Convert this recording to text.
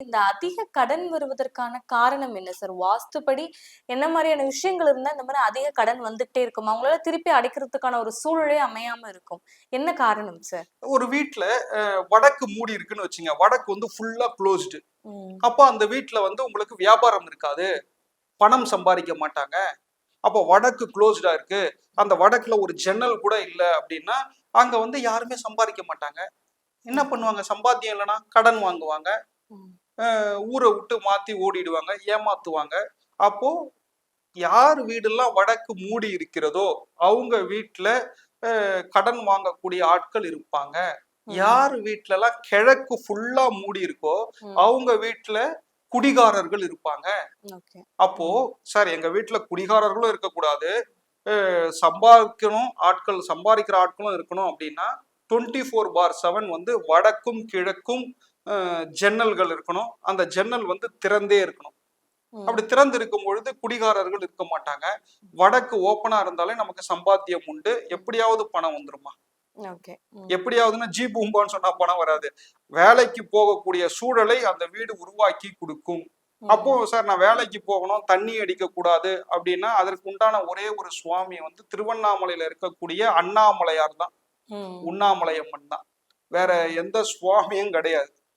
இந்த அதிக கடன் வருவதற்கான காரணம் என்ன சார் வாஸ்துப்படி என்ன மாதிரியான விஷயங்கள் இருந்தா இந்த மாதிரி அதிக கடன் வந்துட்டே இருக்கும். அவங்களால திருப்பி அடைக்கிறதுக்கான ஒரு சூழலே அமையாம இருக்கும். என்ன காரணம் சார் ஒரு அஹ், வடக்கு மூடி இருக்குன்னு வச்சுங்க. வடக்கு வந்து ஃபுல்லா க்ளோஸ்டு அப்போ அந்த வீட்ல வந்து உங்களுக்கு வியாபாரம் இருக்காது. பணம் சம்பாதிக்க மாட்டாங்க. அப்போ வடக்கு க்ளோஸ்டா இருக்கு. அந்த வடக்குல ஒரு ஜன்னல் கூட இல்ல அப்படின்னா அங்க வந்து யாருமே சம்பாதிக்க மாட்டாங்க. என்ன பண்ணுவாங்க? சம்பாத்தியம் இல்லைன்னா கடன் வாங்குவாங்க. ஊரை விட்டு மாத்தி ஓடிடுவாங்க ஏமாத்துவாங்க. அப்போ யார் வீடெல்லாம் வடக்கு மூடி இருக்கிறதோ அவங்க வீட்டுல கடன் வாங்கக்கூடிய ஆட்கள் இருப்பாங்க. யார் வீட்ல எல்லாம் கிழக்கு ஃபுல்லா மூடி இருக்கோ அவங்க வீட்ல குடிகாரர்கள் இருப்பாங்க. அப்போ சார் எங்க வீட்ல குடிகாரர்களும் இருக்கக்கூடாது. சம்பாதிக்கணும் ஆட்கள் சம்பாதிக்கிற ஆட்களும் இருக்கணும் அப்படின்னா டுவெண்ட்டி ஃபோர் பார் செவன் வந்து வடக்கும் கிழக்கும் ஜன்னல்கள் இருக்கணும். அந்த ஜன்னல் வந்து திறந்தே இருக்கணும். அப்படி திறந்து இருக்கும் பொழுது குடிகாரர்கள் இருக்க மாட்டாங்க. வடக்கு ஓப்பனா இருந்தாலே நமக்கு சம்பாத்தியம் உண்டு. எப்படியாவது பணம் வந்துருமா? ஓகே. எப்படியாவதுன்னா ஜி பூம்பான்னு சொன்னா பணம் வராது. வேலைக்கு போகக்கூடிய சூழலை அந்த வீடு உருவாக்கி கொடுக்கும். அப்போ சார் நான் வேலைக்கு போகணும் தண்ணி அடிக்க கூடாது அப்படின்னா அதற்கு உண்டான ஒரே ஒரு சுவாமி வந்து திருவண்ணாமலையில இருக்கக்கூடிய அண்ணாமலையார் தான். உண்ணாமலை அம்மன் தான். வேற எந்த சுவாமியும் கிடையாது.